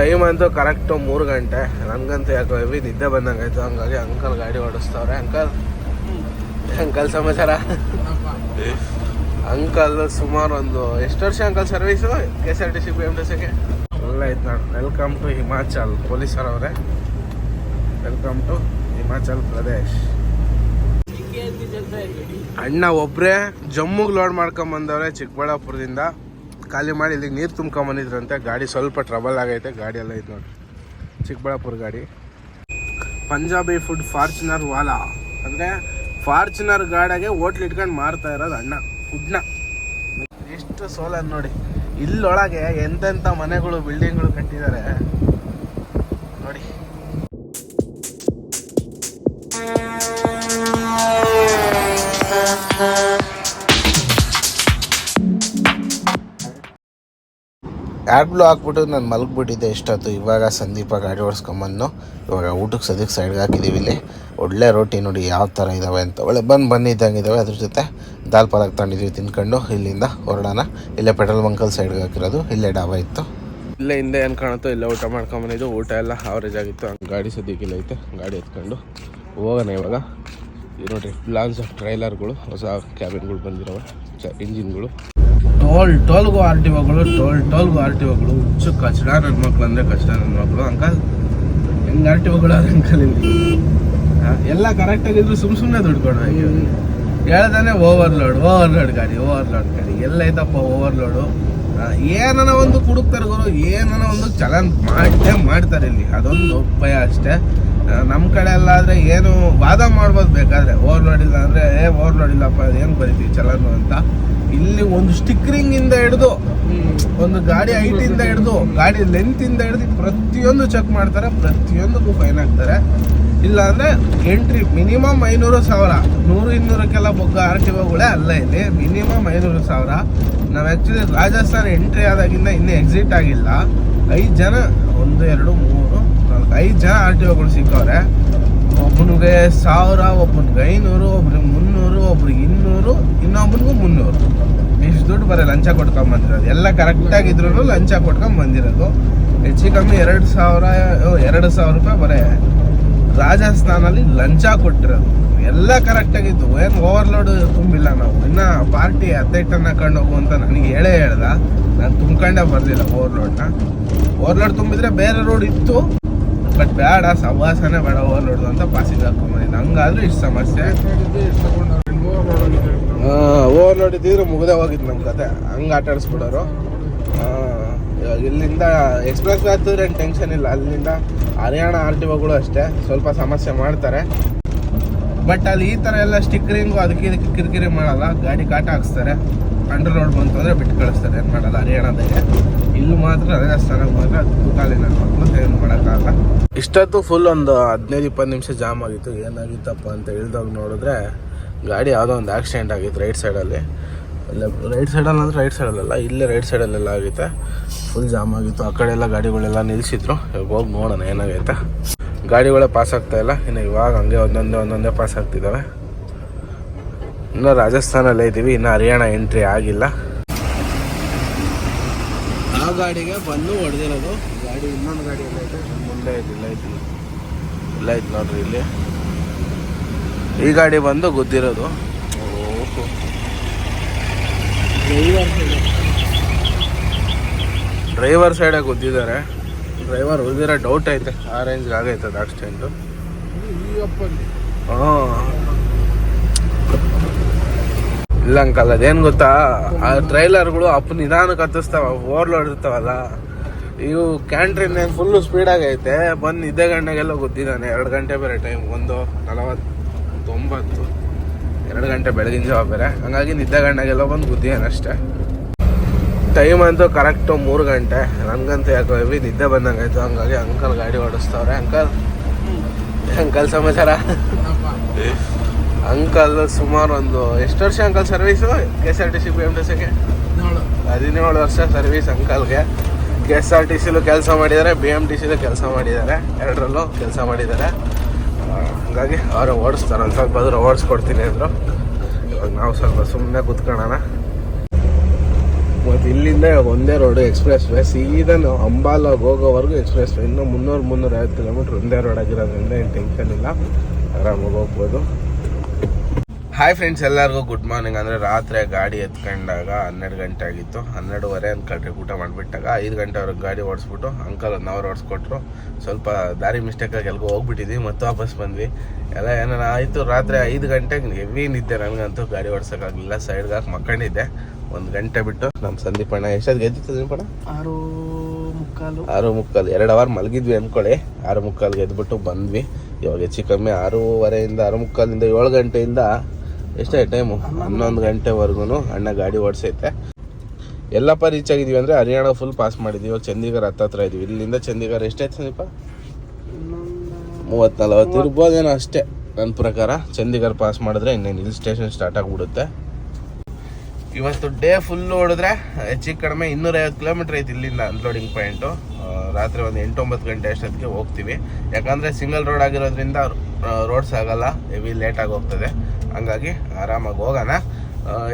Time ಅಂತೂ correct ಮೂರು ಗಂಟೆ. ನನಗಂತೂ ಯಾಕೋ ಹೆವಿ ನಿದ್ದೆ ಬಂದಂಗೆ ಆಯಿತು. ಹಂಗಾಗಿ ಅಂಕಲ್ ಗಾಡಿ ಓಡಿಸ್ತವ್ರೆ. ಅಂಕಲ್ ಅಂಕಲ್ ಸಮಾಚಾರ? ಅಂಕಲ್ ಸುಮಾರು ಒಂದು ಎಷ್ಟು ವರ್ಷ uncle service K S R T C B M T ಸಿಗೆ ಒಳ್ಳೆ ಆಯ್ತು ನಾನು. ವೆಲ್ಕಮ್ ಟು ಹಿಮಾಚಲ್ ಪೊಲೀಸರವ್ರೆ ವೆಲ್ಕಮ್ ಟು ಹಿಮಾಚಲ್ ಪ್ರದೇಶ್ ಅಣ್ಣ ಒಬ್ಬರೇ ಜಮ್ಮುಗೆ ಲೋಡ್ ಮಾಡ್ಕೊಂಬಂದವ್ರೆ ಚಿಕ್ಕಬಳ್ಳಾಪುರದಿಂದ. ಖಾಲಿ ಮಾಡಿ ಇಲ್ಲಿಗೆ ನೀರು ತುಂಬ್ಕೊಂಬಂದಿದ್ರಂತೆ ಗಾಡಿ ಸ್ವಲ್ಪ ಟ್ರಬಲ್ ಆಗೈತೆ. ಗಾಡಿ ಎಲ್ಲ ಐತೆ ನೋಡಿ ಚಿಕ್ಕಬಳ್ಳಾಪುರ ಗಾಡಿ. ಪಂಜಾಬಿ ಫುಡ್ ಫಾರ್ಚುನರ್ ವಾಲಾ. ಅಂದರೆ ಫಾರ್ಚುನರ್ ಗಾಡಿಗೆ ಹೋಟ್ಲ್ ಇಟ್ಕೊಂಡು ಮಾರ್ತಾ ಇರೋದು ಅಣ್ಣ ಫುಡ್ನ ಎಷ್ಟು ಸೋಲರ್ ನೋಡಿ. ಇಲ್ಲೊಳಗೆ ಎಂತೆಂಥ ಮನೆಗಳು ಬಿಲ್ಡಿಂಗ್ಗಳು ಕಟ್ಟಿದ್ದಾರೆ ನೋಡಿ. ಆ್ಯಡ್ ಬ್ಲೂ ಹಾಕ್ಬಿಟ್ಟು ನಾನು ಮಲಗಿಬಿಟ್ಟಿದ್ದೆ ಎಷ್ಟೊತ್ತು. ಇವಾಗ ಸಂದೀಪ ಗಾಡಿ ಓಡಿಸ್ಕೊಂಬಂದು ಇವಾಗ ಊಟಕ್ಕೆ ಸದ್ಯಕ್ಕೆ ಸೈಡ್ಗೆ ಹಾಕಿದ್ದೀವಿ ಇಲ್ಲಿ. ಒಳ್ಳೆ ರೋಟಿ ನೋಡಿ ಯಾವ ಥರ ಇದ್ದಾವೆ ಅಂತ. ಒಳ್ಳೆ ಬಂದು ಬಂದಿದ್ದಂಗೆ ಇದ್ದಾವೆ ಅದ್ರ ಜೊತೆ ದಾಲ್ ಪಾಲಕ್ ತಗೊಂಡಿದ್ವಿ ತಿನ್ಕೊಂಡು. ಇಲ್ಲಿಂದ ಹೊರಡೋಣ. ಇಲ್ಲೇ ಪೆಟ್ರೋಲ್ ಬಂಕಲ್ಲಿ ಸೈಡ್ಗೆ ಹಾಕಿರೋದು. ಇಲ್ಲೇ ಡಾಬಾ ಇತ್ತು. ಇಲ್ಲೇ ಹಿಂದೆ ಏನು ಕಾಣುತ್ತೋ ಇಲ್ಲೇ ಊಟ ಮಾಡ್ಕೊಂಬಂದಿದ್ದು ಊಟ ಎಲ್ಲ ಆವ್ರೇಜ್ ಆಗಿತ್ತು. ಗಾಡಿ ಸದ್ಯಕ್ಕೆ ಇಲ್ಲ ಐತೆ. ಗಾಡಿ ಎತ್ಕೊಂಡು ಹೋಗೋಣ ಇವಾಗ. ನೋಡ್ರಿ ಪ್ಲಾನ್ಸ್ ಟ್ರೈಲರ್ಗಳು ಹೊಸ ಕ್ಯಾಬಿನ್ಗಳು ಬಂದಿರೋವೆ ಚ ಇಂಜಿನ್ಗಳು ಟೋಲ್, ಟೋಲ್ಗೂ ಆರ್ ಟಿ ಒಗಳು, ಟೋಲ್, ಟೋಲ್ಗೂ ಆರ್ ಟಿ ಒಗಳು. ಹುಚ್ಚು ಕಚಡ ನನ್ನ ಮಕ್ಳು ಅಂದರೆ ಕಷ್ಟ, ನನ್ನ ಮಕ್ಕಳು ಅಂಕಲ್ ಹೆಂಗೆ ಆರ್ ಟಿ ಒಗಳು ಅಂಕಲ್ ಇಲ್ಲಿ ಎಲ್ಲ ಕರೆಕ್ಟಾಗಿದ್ರು ಸುಮ್ಮ ಸುಮ್ಮನೆ ಓವರ್ ಹೇಳ್ದಾನೆ ಓವರ್ ಲೋಡ್ ಗಾಡಿ ಓವರ್ಲೋಡ್ ಗಾಡಿ. ಎಲ್ಲೈತಪ್ಪ ಓವರ್ಲೋಡು ಏನನ ಒಂದು ಕುಡುಕ್ತಾರೆ ಗುರು ಏನನ ಒಂದು ಚಲನ್ ಮಾಡ್ತೇ ಮಾಡ್ತಾರೆ ಇಲ್ಲಿ. ಅದೊಂದು ಭಯ ಅಷ್ಟೇ. ನಮ್ಮ ಕಡೆ ಎಲ್ಲ ಆದರೆ ಏನು ವಾದ ಮಾಡ್ಬೋದು ಬೇಕಾದ್ರೆ. ಓವರ್ಲೋಡ್ ಇಲ್ಲ ಅಂದರೆ, ಏ ಓವರ್ಲೋಡ್ ಇಲ್ಲಪ್ಪ ಏನು ಬರೀತೀವಿ ಚಲನು ಅಂತ? ಇಲ್ಲಿ ಒಂದು ಸ್ಟಿಕ್ಕರಿಂಗ್ ಇಂದ ಹಿಡಿದು ಒಂದು ಗಾಡಿ ಹೈಟ್ ಇಂದ ಹಿಡಿದು ಗಾಡಿ ಲೆಂತ್ ಇಂದ ಹಿಡಿದು ಪ್ರತಿಯೊಂದು ಚೆಕ್ ಮಾಡ್ತಾರೆ ಪ್ರತಿಯೊಂದಕ್ಕೂ ಫೈನ್ ಹಾಕ್ತಾರೆ ಇಲ್ಲ ಅಂದ್ರೆ ಎಂಟ್ರಿ ಮಿನಿಮಮ್ ಐನೂರು ಸಾವಿರ. ನೂರು ಇನ್ನೂರಕ್ಕೆಲ್ಲ ಬೊಗ್ಗ ಆರ್ ಟಿ ಒಗಳೇ ಅಲ್ಲ ಇಲ್ಲಿ. ಮಿನಿಮಮ್ ಐನೂರು ಸಾವಿರ. ನಾವು ಆ್ಯಕ್ಚುಲಿ ರಾಜಸ್ಥಾನ ಎಂಟ್ರಿ ಆದಾಗಿಂದ ಇನ್ನೂ ಎಕ್ಸಿಟ್ ಆಗಿಲ್ಲ. ಐದು ಜನ ಒಂದು ಎರಡು ಮೂರು ನಾಲ್ಕು ಐದು ಜನ ಆರ್ ಟಿ ಒಗಳು ಸಿಕ್ಕವ್ರೆ ಒಬ್ಬನಿಗೆ ಸಾವಿರ ಒಬ್ಬನಿಗೆ ಐನೂರು ಒಬ್ಬನಿಗೆ ಮುನ್ನೂರು. ಒಬ್ರಿಗೆ ಇನ್ನೂರು, ಇನ್ನೊಬ್ರಿಗೂ ಮುನ್ನೂರು. ಇಷ್ಟು ದುಡ್ಡು ಬರೀ ಲಂಚ ಕೊಟ್ಕೊಂಡ್ ಬಂದಿರೋದು. ಎಲ್ಲ ಕರೆಕ್ಟಾಗಿದ್ರು ಲಂಚ ಕೊಟ್ಕೊಂಡ್ ಬಂದಿರೋದು. ಹೆಚ್ಚು ಕಮ್ಮಿ ಎರಡು ಸಾವಿರ ಎರಡು ಸಾವಿರ ರೂಪಾಯಿ ಬರೇ ರಾಜಸ್ಥಾನಲ್ಲಿ ಲಂಚ ಕೊಟ್ಟಿರೋದು. ಎಲ್ಲ ಕರೆಕ್ಟಾಗಿತ್ತು ಏನು ಓವರ್ಲೋಡ್ ತುಂಬಿಲ್ಲ ನಾವು. ಇನ್ನ ಪಾರ್ಟಿ ಟನ್ ಹಾಕೊಂಡು ಹೋಗು ಅಂತ ನನಗೆ ಹೇಳೇ ಹೇಳ್ದ. ನಾನು ತುಂಬ್ಕೊಂಡೇ ಬರಲಿಲ್ಲ ಓವರ್ಲೋಡ್ನ ಓವರ್ಲೋಡ್ ತುಂಬಿದ್ರೆ ಬೇರೆ ರೋಡ್ ಇತ್ತು. ಬಟ್ ಬೇಡ, ಸವಾಸನೇ ಬೇಡ ಓವರ್ಲೋಡ್ ಅಂತ ಪಾಸಿಗೆ ಹಾಕೊಂಬಂದಿದ್ದೆ ಹಂಗಾದ್ರೂ ಇಷ್ಟು ಸಮಸ್ಯೆ. ಓವರ್ಲೋಡ್ ಇದ್ದಿದ್ರೆ ಮುಗ್ದೇ ಹೋಗಿತ್ತು ನಮ್ಮ ಕತೆ. ಹಂಗೆ ಆಟ ಆಡಿಸ್ಬಿಡೋರು. ಇವಾಗ ಇಲ್ಲಿಂದ ಎಕ್ಸ್ಪ್ರೆಸ್ ಹತ್ತಿದ್ರೆ ಏನು ಟೆನ್ಷನ್ ಇಲ್ಲ. ಅಲ್ಲಿಂದ ಹರಿಯಾಣ ಆರ್ ಟಿ ಒಗಳು ಅಷ್ಟೇ. ಸ್ವಲ್ಪ ಸಮಸ್ಯೆ ಮಾಡ್ತಾರೆ. ಬಟ್ ಅಲ್ಲಿ ಈ ಥರ ಎಲ್ಲ ಸ್ಟಿಕ್ಕರಿಂಗು ಅದಕ್ಕೆ ಇದಕ್ಕೆ ಕಿರಿಕಿರಿ ಮಾಡಲ್ಲ. ಗಾಡಿ ಕಾಟ ಹಾಕ್ಸ್ತಾರೆ. ಅಂಡರ್ ರೋಡ್ ಬಂತು ಅಂದರೆ ಬಿಟ್ಟು ಕಳಿಸ್ತಾರೆ. ಏನು ಮಾಡಲ್ಲ. ಹರಿಯಾಣದಾಗೆ ಇಲ್ಲಿ ಮಾತ್ರ ರಾಜಸ್ಥಾನಕ್ಕೆ ಮಾತ್ರ ಅದು ಕಾಲಿನ ಮಕ್ಕಳು ಏನು ಮಾಡೋಕ್ಕಾಗಲ್ಲ. ಇಷ್ಟೊತ್ತು ಫುಲ್ ಒಂದು ಹದಿನೈದು, ಇಪ್ಪತ್ತು ನಿಮಿಷ ಜಾಮ್ ಆಗಿತ್ತು. ಏನಾಗಿತ್ತಪ್ಪ ಅಂತ ಹೇಳ್ದಾಗ ನೋಡಿದ್ರೆ ಗಾಡಿ ಯಾವುದೋ ಒಂದು ಆಕ್ಸಿಡೆಂಟ್ ಆಗಿತ್ತು ರೈಟ್ ಸೈಡಲ್ಲಿ. ಅಲ್ಲೇ ರೈಟ್ ಸೈಡಲ್ಲಿ ಅಂದರೆ ರೈಟ್ ಸೈಡಲ್ಲೆಲ್ಲ ಇಲ್ಲೇ ರೈಟ್ ಸೈಡಲ್ಲೆಲ್ಲ ಆಗೈತೆ ಫುಲ್ ಜಾಮ್ ಆಗಿತ್ತು. ಆ ಕಡೆ ಎಲ್ಲ ಗಾಡಿಗಳೆಲ್ಲ ನಿಲ್ಲಿಸಿದ್ರು ಇವಾಗ ಹೋಗಿ ನೋಡೋಣ ಏನಾಗೈತೆ. ಗಾಡಿಗಳೇ ಪಾಸ್ ಆಗ್ತಾ ಇಲ್ಲ. ಇನ್ನು ಇವಾಗ ಹಂಗೆ ಒಂದೊಂದೇ ಒಂದೊಂದೇ ಪಾಸ್ ಆಗ್ತಿದ್ದಾವೆ. ಇನ್ನೂ ರಾಜಸ್ಥಾನಲ್ಲೇ ಇದ್ದೀವಿ ಇನ್ನು ಹರಿಯಾಣ ಎಂಟ್ರಿ ಆಗಿಲ್ಲ. ಆ ಗಾಡಿಗೆ ಬಂದು ಹೊಡೆದಿರೋದು. ಗಾಡಿ ಇನ್ನೊಂದು ಗಾಡಿ ಎಲ್ಲ ಐತೆ ಮುಂದೆ ಇಲ್ಲ ಐತಿ ಇಲ್ಲ. ಐತೆ ನೋಡ್ರಿ ಇಲ್ಲಿ. ಈ ಗಾಡಿ ಬಂದು ಗುದ್ದಿರೋದು. ಡ್ರೈವರ್ ಸೈಡಾಗಿ ಗುದ್ದಿದ್ದಾರೆ. ಡ್ರೈವರ್ ಉಳಿದಿರೋ ಡೌಟ್ ಐತೆ. ಆ ರೇಂಜ್ಗೆ ಆಗೈತೆ ಆಕ್ಸಿಡೆಂಟು ಇಲ್ಲ ಅಂಕಲ್, ಅದೇನು ಗೊತ್ತಾ? ಆ ಟ್ರೈಲರ್ಗಳು ಅಪ್ಪ ನಿಧಾನಕ್ಕೆ ಹತ್ತಿಸ್ತಾವ ಓವರ್ಲೋಡ್ ಇರ್ತಾವಲ್ಲ. ಇವು ಕ್ಯಾಂಟ್ರಿನ್ ಫುಲ್ಲು ಸ್ಪೀಡಾಗೈತೆ ಬಂದು ನಿದ್ದೆ ಗಂಟೆಗೆಲ್ಲ ಗೊತ್ತಿದ್ದಾನೆ ಎರಡು ಗಂಟೆ ಬೇರೆ ಟೈಮ್ ಒಂದು ನಲವತ್ತೊಂಬತ್ತು ಎರಡು ಗಂಟೆ ಬೆಳಗಿನ ಜಾವ ಬೇರೆ. ಹಂಗಾಗಿ ನಿದ್ದೆ ಗಂಡಾಗೆಲ್ಲ ಬಂದು ಬುದ್ಧಿ ಅಷ್ಟೇ. ಟೈಮ್ ಅಂತೂ ಕರೆಕ್ಟು ಮೂರು ಗಂಟೆ. ನನಗಂತೂ ಯಾಕೋ ಹೆವಿ ನಿದ್ದೆ ಬಂದಂಗಾಯ್ತು. ಹಂಗಾಗಿ ಅಂಕಲ್ ಗಾಡಿ ಓಡಿಸ್ತವ್ರೆ. ಅಂಕಲ್ ಅಂಕಲ್ ಸಮಾಚಾರ? ಅಂಕಲ್ ಸುಮಾರು ಒಂದು ಎಷ್ಟು ವರ್ಷ uncle service K S R T C B M T ಸಿಗೆ ಹದಿನೇಳು ವರ್ಷ ಸರ್ವೀಸ್ ಅಂಕಲ್ಗೆ ಕೆ ಎಸ್ ಆರ್ ಟಿ ಸಿಲು ಕೆಲಸ ಮಾಡಿದ್ದಾರೆ ಬಿ ಎಂ ಟಿ ಸಿಲು ಕೆಲಸ ಮಾಡಿದ್ದಾರೆ ಎರಡರಲ್ಲೂ ಕೆಲಸ ಮಾಡಿದ್ದಾರೆ ಹಂಗಾಗಿ ಅವ್ರು ಓಡಿಸ್ತಾರೆ ಒಂದು ಸ್ವಲ್ಪ ಆದರೂ ಓಡಿಸ್ಕೊಡ್ತೀನಿ ಅಂದರು. ಇವಾಗ ನಾವು ಸ್ವಲ್ಪ ಸುಮ್ಮನೆ ಕೂತ್ಕೊಳ್ಳೋಣ. ಮತ್ತು ಇಲ್ಲಿಂದ ಒಂದೇ ರೋಡು ಎಕ್ಸ್ಪ್ರೆಸ್ ವೇ ಸೀದಾ ನಾವು ಅಂಬಾಲಾಗ್ ಹೋಗೋವರೆಗೂ ಎಕ್ಸ್ಪ್ರೆಸ್ ವೇ ಇನ್ನೂ ಮುನ್ನೂರು ಮುನ್ನೂರೈವತ್ತು ಕಿಲೋಮೀಟ್ರ್ ಒಂದೇ ರೋಡ್ ಆಗಿರೋದ್ರಿಂದ ಏನು ಟೆನ್ಷನ್ ಇಲ್ಲ. ಆರಾಮಾಗಿ ಹೋಗ್ಬೋದು. ಹಾಯ್ ಫ್ರೆಂಡ್ಸ್ ಎಲ್ಲರಿಗೂ ಗುಡ್ ಮಾರ್ನಿಂಗ್ ಅಂದರೆ ರಾತ್ರಿ ಗಾಡಿ ಎತ್ಕೊಂಡಾಗ ಹನ್ನೆರಡು ಗಂಟೆ ಆಗಿತ್ತು. ಹನ್ನೆರಡುವರೆ ಅನ್ಕೊಂಡ್ರೆ ಊಟ ಮಾಡಿಬಿಟ್ಟಾಗ ಐದು ಗಂಟೆವರೆಗೆ ಗಾಡಿ ಓಡಿಸ್ಬಿಟ್ಟು ಅಂಕಲ್ ಒನ್ ಅವರ್ ಓಡಿಸ್ಕೊಟ್ರು. ಸ್ವಲ್ಪ ದಾರಿ ಮಿಸ್ಟೇಕಾಗಿ ಎಲ್ಗೂ ಹೋಗ್ಬಿಟ್ಟಿದ್ವಿ ಮತ್ತೆ ವಾಪಸ್ ಬಂದ್ವಿ. ಎಲ್ಲ ಏನಾರ ಆಯಿತು ರಾತ್ರಿ ಐದು ಗಂಟೆಗೆ ಹೆವಿ ನಿದ್ದೆ ನನಗಂತೂ ಗಾಡಿ ಓಡಿಸೋಕ್ಕಾಗಲಿಲ್ಲ ಸೈಡ್ಗೆ ಹಾಕಿ ಮಕ್ಕಂಡಿದ್ದೆ. ಒಂದು ಗಂಟೆ ಬಿಟ್ಟು ನಮ್ಮ ಸಂದೀಪಣ್ಣ ಎಷ್ಟೊತ್ತಿಗೆ ಎದ್ದಿತ್ತು ಸಂದೀಪಣ್ಣ ಆರು ಮುಕ್ಕಾಲು. ಆರು ಮುಕ್ಕಾಲು ಎರಡು ಅವರ್ ಮಲಗಿದ್ವಿ ಅಂದ್ಕೊಳ್ಳಿ ಆರು ಮುಕ್ಕಾಲ್ಗೆ ಎದ್ಬಿಟ್ಟು ಬಂದ್ವಿ. ಇವಾಗ ಹೆಚ್ಚು ಕಮ್ಮಿ ಆರೂವರೆಯಿಂದ ಆರು ಮುಕ್ಕಾಲಿಂದ ಏಳು ಗಂಟೆಯಿಂದ ಎಷ್ಟೇ ಟೈಮು, ಹನ್ನೊಂದು ಗಂಟೆವರೆಗೂ ಅಣ್ಣ ಗಾಡಿ ಓಡಿಸೈತೆ. ಎಲ್ಲಪ್ಪ ರೀಚ್ ಆಗಿದ್ದೀವಿ ಅಂದರೆ ಹರಿಯಾಣ ಫುಲ್ ಪಾಸ್ ಮಾಡಿದ್ದೀವಿ. ಇವಾಗ ಚಂಡೀಗಢ ಹತ್ತತ್ರ ಇದ್ದೀವಿ ಇಲ್ಲಿಂದ ಚಂಡೀಗಢ ಎಷ್ಟಾಯ್ತು ಸಂದೀಪ ಮೂವತ್ತು ನಲವತ್ತು. ಇರ್ಬೋದೇನೋ ಅಷ್ಟೇ ನನ್ನ ಪ್ರಕಾರ. ಚಂಡೀಗಢ ಪಾಸ್ ಮಾಡಿದ್ರೆ ಇನ್ನೇನು ಹಿಲ್ ಸ್ಟೇಷನ್ ಸ್ಟಾರ್ಟ್ ಆಗಿಬಿಡುತ್ತೆ. ಇವತ್ತು ಡೇ ಫುಲ್ ಹೊಡೆದ್ರೆ ಹೆಚ್ಚಿಗೆ ಕಡಿಮೆ ಇನ್ನೂರೈವತ್ತು ಕಿಲೋಮೀಟ್ರ್ ಐತೆ ಇಲ್ಲಿಂದ ಅನ್ಲೋಡಿಂಗ್ ಪಾಯಿಂಟು ರಾತ್ರಿ ಒಂದು ಎಂಟೊಂಬತ್ತು ಗಂಟೆ ಅಷ್ಟೊತ್ತಿಗೆ ಹೋಗ್ತೀವಿ. ಯಾಕಂದರೆ ಸಿಂಗಲ್ ರೋಡ್ ಆಗಿರೋದ್ರಿಂದ ರೋಡ್ಸ್ ಆಗಲ್ಲ ಹೆವಿ ಲೇಟಾಗಿ ಹೋಗ್ತದೆ. ಹಂಗಾಗಿ ಆರಾಮಾಗಿ ಹೋಗೋಣ.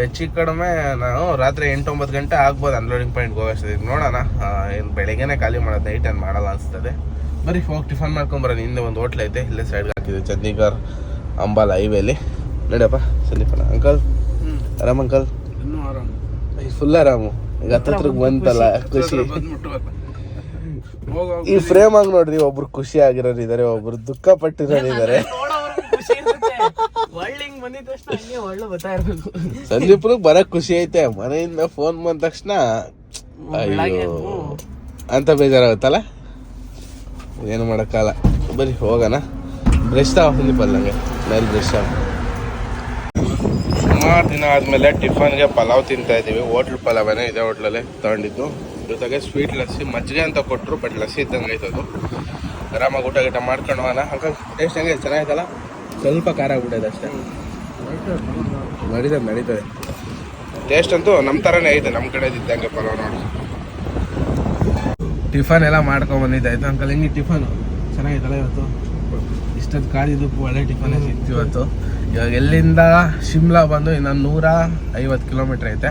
ಹೆಚ್ಚಿಗೆ ಕಡಿಮೆ ನಾವು ರಾತ್ರಿ ಎಂಟೊಂಬತ್ತು ಗಂಟೆ ಆಗ್ಬೋದು ಅನ್ಲೋಡಿಂಗ್ ಪಾಯಿಂಟ್ಗೆ ಹೋಗೋಷ್ಟೊತ್ತಿಗೆ ನೋಡೋಣ ಏನು ಬೆಳಗ್ಗೆನೇ ಖಾಲಿ ಮಾಡೋದು ನೈಟ್ ಏನು ಮಾಡಲ್ಲ ಅನಿಸ್ತದೆ. ಬರೀ ಹೋಗಿ ಟಿಫನ್ ಮಾಡ್ಕೊಂಬರೋಣ ಹಿಂದೆ ಒಂದು ಹೋಟ್ಲ್ ಐತೆ ಇಲ್ಲೇ ಸೈಡ್ಗೆ ಹಾಕಿದೆ ಚಂದೀಗರ್ ಅಂಬಾಲ್ ಹೈವೇಲಿ. ನಡಿಯಪ್ಪ ಸಂದೀಪಣ್ಣ ಅಂಕಲ್ ಆರಾಮ್ ಅಂಕಲ್ ಇನ್ನೂ ಆರಾಮ್. ಫುಲ್ ಆರಾಮು. ಈಗ ಹತ್ತತ್ರಕ್ಕೆ ಬಂತಲ್ಲ ಖುಷಿ ಈ ಫ್ರೇಮ್ ಆಗಿ ನೋಡ್ರಿ ಒಬ್ರು ಖುಷಿ ಆಗಿರೋರು ಇದಾರೆ ಒಬ್ರು ದುಃಖ ಪಟ್ಟಿರೋರು ಇದಾರೆ. ಬರಕ್ ಖುಷಿ ಐತೆ ಮನೆಯಿಂದ ಫೋನ್ ಬಂದ ತಕ್ಷಣ ಅಯ್ಯೋ. ಅಂತ ಬೇಜಾರಾಗುತ್ತಲ್ಲ? ಏನು ಮಾಡೋಕ್ಕಲ್ಲ ಬರೀ ಹೋಗೋಣ. ಬ್ರಷ್ ತಾವ ಸಂದೀಪ್ ಅಲ್ಲಂಗೆ ನೈಲ್ ಬ್ರಷ್ ಸುಮಾರು ದಿನ ಆದಮೇಲೆ ಟಿಫನ್ಗೆ ಪಲಾವ್ ತಿಂತಾ ಇದೀವಿ ಹೋಟ್ಲ್ ಪಲಾವೇನೆ ಇದೆ ಹೋಟ್ಲಲ್ಲೇ ತಗೊಂಡಿದ್ದು. ಜೊತೆಗೆ ಸ್ವೀಟ್ ಲಸ್ಸಿ, ಮಜ್ಜಿಗೆ ಅಂತ ಕೊಟ್ಟರು ಬಟ್ ಲಸ್ಸಿ ಇದ್ದಂಗೆ ಆಯ್ತದು ಆರಾಮಾಗಿ ಊಟ ಗೀಟ ಮಾಡ್ಕೊಂಡು ಹೋಗೋಣ. ಅಂಕಲ್ ಟೇಸ್ಟ್ ಹಂಗೆ ಚೆನ್ನಾಗಿತ್ತಲ್ಲ? ಸ್ವಲ್ಪ ಖಾರ ಆಗ್ಬಿಟ್ಟಿದೆ ಅಷ್ಟೇ. ನಡೀತದೆ ನಡೀತದೆ. ಟೇಸ್ಟ್ ಅಂತೂ ನಮ್ಮ ಥರನೇ ಐತೆ ನಮ್ಮ ಕಡೆ ಇದ್ದಂಗೆ ಪಲಾವ್ ನೋಡಿ. ಟಿಫನ್ ಎಲ್ಲ ಮಾಡ್ಕೊಂಬಂದಿದ್ದೆ ಆಯ್ತು ಅಂಕಲ್, ಹೆಂಗೆ ಟಿಫನ್? ಚೆನ್ನಾಗಿತ್ತಲ್ಲ ಇವತ್ತು? ಇಷ್ಟೊಂದು ಕಾದಿದ್ದು ಒಳ್ಳೆ ಟಿಫನ್ ಸಿಕ್ತು ಇವತ್ತು. ಇವಾಗ ಎಲ್ಲಿಂದ? ಶಿಮ್ಲಾ ಬಂದು ಇನ್ನೊಂದು ನೂರ ಐವತ್ತು ಕಿಲೋಮೀಟ್ರ್ ಐತೆ.